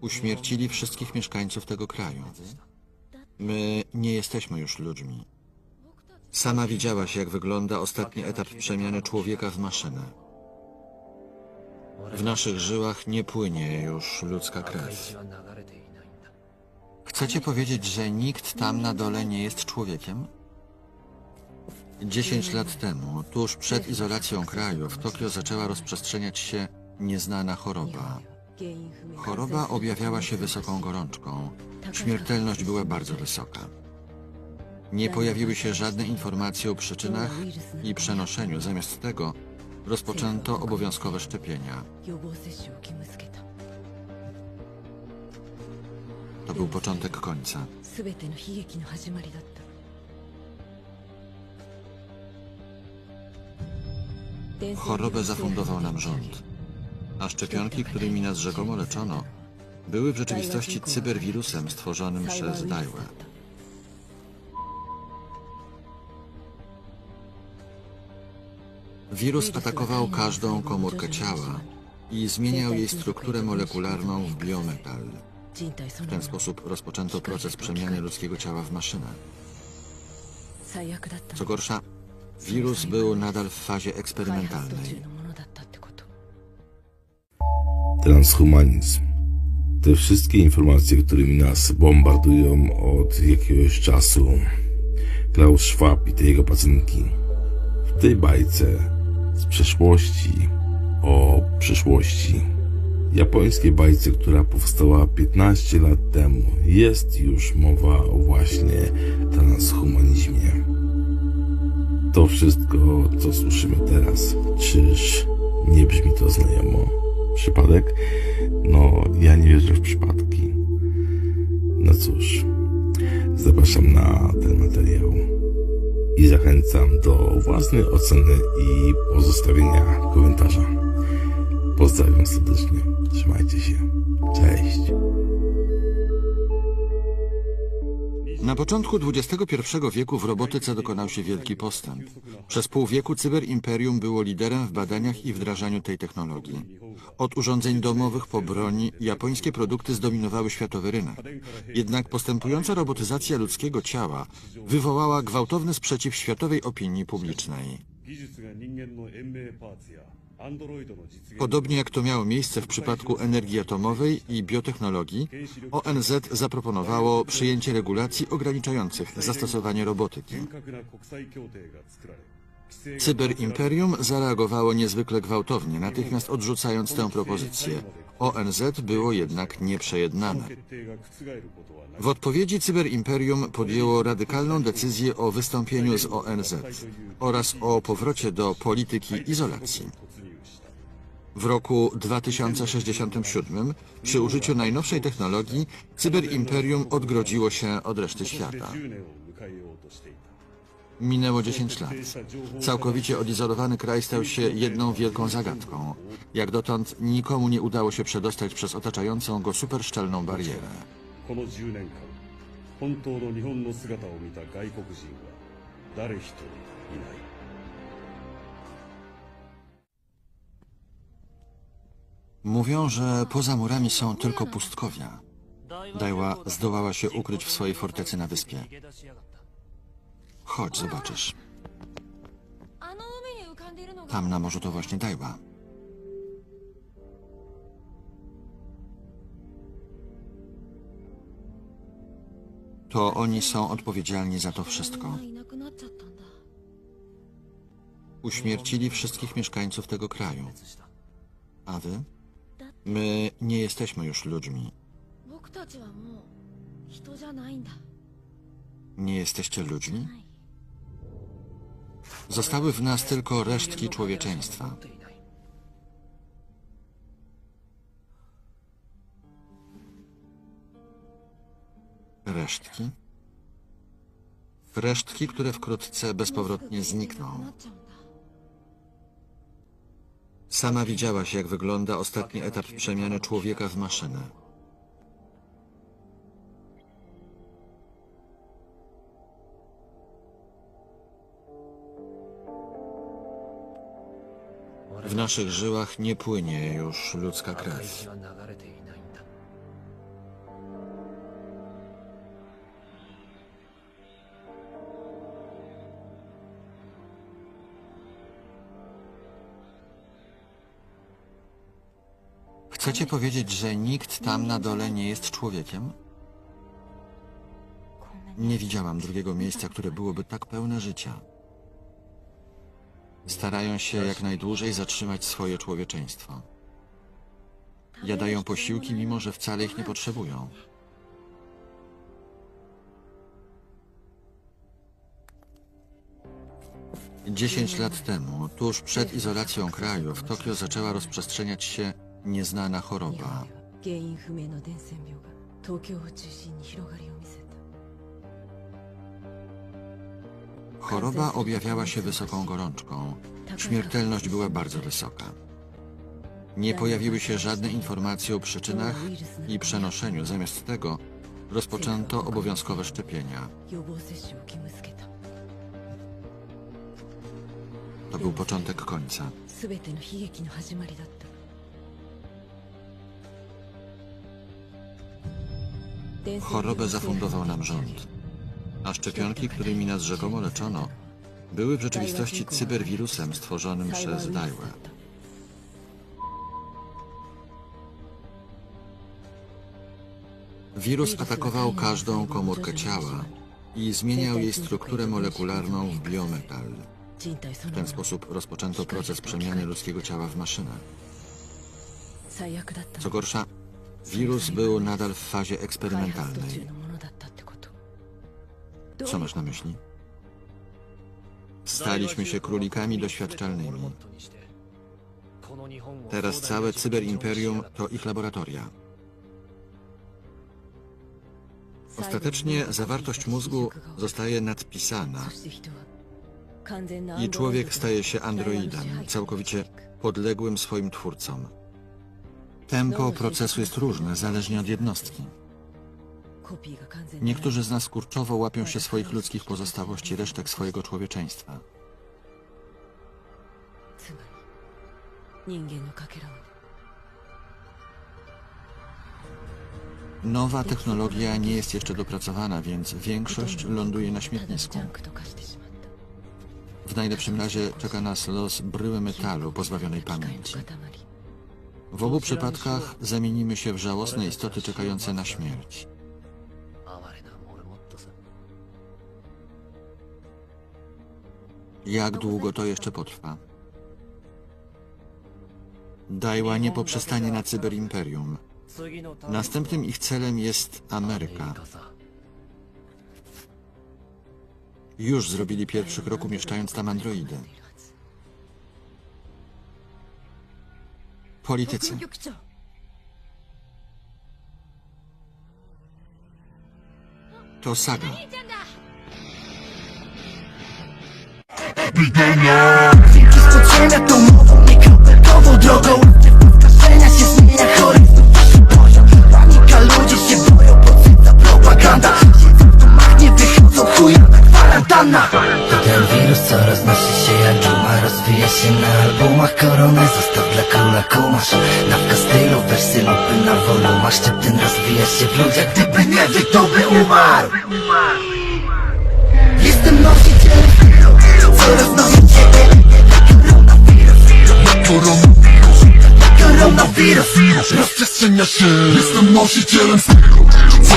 Uśmiercili wszystkich mieszkańców tego kraju. My nie jesteśmy już ludźmi. Sama widziałaś, jak wygląda ostatni etap przemiany człowieka w maszynę. W naszych żyłach nie płynie już ludzka krew. Chcecie powiedzieć, że nikt tam na dole nie jest człowiekiem? 10 lat temu, tuż przed izolacją kraju, w Tokio zaczęła rozprzestrzeniać się nieznana choroba. Choroba objawiała się wysoką gorączką. Śmiertelność była bardzo wysoka. Nie pojawiły się żadne informacje o przyczynach i przenoszeniu. Zamiast tego rozpoczęto obowiązkowe szczepienia. To był początek końca. Chorobę zafundował nam rząd. A szczepionki, którymi nas rzekomo leczono, były w rzeczywistości cyberwirusem stworzonym przez Daiwa. Wirus atakował każdą komórkę ciała i zmieniał jej strukturę molekularną w biometal. W ten sposób rozpoczęto proces przemiany ludzkiego ciała w maszynę. Co gorsza, Wirus był nadal w fazie eksperymentalnej. Transhumanizm. Te wszystkie informacje, którymi nas bombardują od jakiegoś czasu. Klaus Schwab i te jego pacynki. W tej bajce z przeszłości o przyszłości. Japońskiej bajce, która powstała 15 lat temu, jest już mowa właśnie transhumanizmie. To wszystko, co słyszymy teraz, czyż nie brzmi to znajomo? Przypadek? No, ja nie wierzę w przypadki. No cóż, zapraszam na ten materiał i zachęcam do własnej oceny i pozostawienia komentarza. Pozdrawiam serdecznie. Trzymajcie się. Na początku XXI wieku w robotyce dokonał się wielki postęp. Przez pół wieku cyberimperium było liderem w badaniach i wdrażaniu tej technologii. Od urządzeń domowych po broni japońskie produkty zdominowały światowy rynek. Jednak postępująca robotyzacja ludzkiego ciała wywołała gwałtowny sprzeciw światowej opinii publicznej. No, Podobnie jak to miało miejsce w przypadku energii atomowej i biotechnologii, ONZ zaproponowało przyjęcie regulacji ograniczających zastosowanie robotyki. Cyberimperium zareagowało niezwykle gwałtownie, natychmiast odrzucając tę propozycję. ONZ było jednak nieprzejednane. W odpowiedzi Cyberimperium podjęło radykalną decyzję o wystąpieniu z ONZ oraz o powrocie do polityki izolacji. W roku 2067 przy użyciu najnowszej technologii cyberimperium odgrodziło się od reszty świata. Minęło 10 lat. Całkowicie odizolowany kraj stał się jedną wielką zagadką. Jak dotąd nikomu nie udało się przedostać przez otaczającą go superszczelną barierę. Mówią, że poza murami są tylko pustkowia. Dajła zdołała się ukryć w swojej fortecy na wyspie. Chodź, zobaczysz. Tam na morzu to właśnie Dajła. To oni są odpowiedzialni za to wszystko. Uśmiercili wszystkich mieszkańców tego kraju. A wy? My nie jesteśmy już ludźmi. Nie jesteście ludźmi? Zostały w nas tylko resztki człowieczeństwa. Resztki? Resztki, które wkrótce bezpowrotnie znikną. Sama widziałaś, jak wygląda ostatni etap przemiany człowieka w maszynę. W naszych żyłach nie płynie już ludzka krew. Chcecie powiedzieć, że nikt tam na dole nie jest człowiekiem? Nie widziałam drugiego miejsca, które byłoby tak pełne życia. Starają się jak najdłużej zatrzymać swoje człowieczeństwo. Jadają posiłki, mimo że wcale ich nie potrzebują. Dziesięć lat temu, tuż przed izolacją kraju, w Tokio zaczęła rozprzestrzeniać się nieznana 日本 choroba. では原因不明の伝染病が東京を中心に広がりを見せた Choroba objawiała się wysoką gorączką. Śmiertelność była bardzo wysoka. Nie pojawiły się żadne informacje o przyczynach i przenoszeniu. Zamiast tego rozpoczęto obowiązkowe szczepienia. 予防接種を義務付けた To był początek końca. 全ての悲劇の始まりだった Chorobę zafundował nam rząd. A szczepionki, którymi nas rzekomo leczono, były w rzeczywistości cyberwirusem stworzonym przez Daiwa. Wirus atakował każdą komórkę ciała i zmieniał jej strukturę molekularną w biometal. W ten sposób rozpoczęto proces przemiany ludzkiego ciała w maszynę. Co gorsza, wirus był nadal w fazie eksperymentalnej. Co masz na myśli? Staliśmy się królikami doświadczalnymi. Teraz całe cyberimperium to ich laboratoria. Ostatecznie zawartość mózgu zostaje nadpisana i człowiek staje się androidem, całkowicie podległym swoim twórcom. Tempo procesu jest różne, zależnie od jednostki. Niektórzy z nas kurczowo łapią się swoich ludzkich pozostałości, resztek swojego człowieczeństwa. Nowa technologia nie jest jeszcze dopracowana, więc większość ląduje na śmietnisku. W najlepszym razie czeka nas los bryły metalu pozbawionej pamięci. W obu przypadkach zamienimy się w żałosne istoty czekające na śmierć. Jak długo to jeszcze potrwa? Dajła nie poprzestanie na cyberimperium. Następnym ich celem jest Ameryka. Już zrobili pierwszy krok umieszczając tam androidy. ポリ鉄と佐賀ビデオ się na albumach Koronę zostaw dla króla kumasz. Dawka stylu, wersy lupy na wolumach Szczyp ten rozwija się w ludziach. Gdyby nie wy, to by umarł. Jestem nosicielem stylu, co roznosi ciebie Koronawirus Koronawirus Rozprzestrzenia się. Jestem nosicielem stylu. Co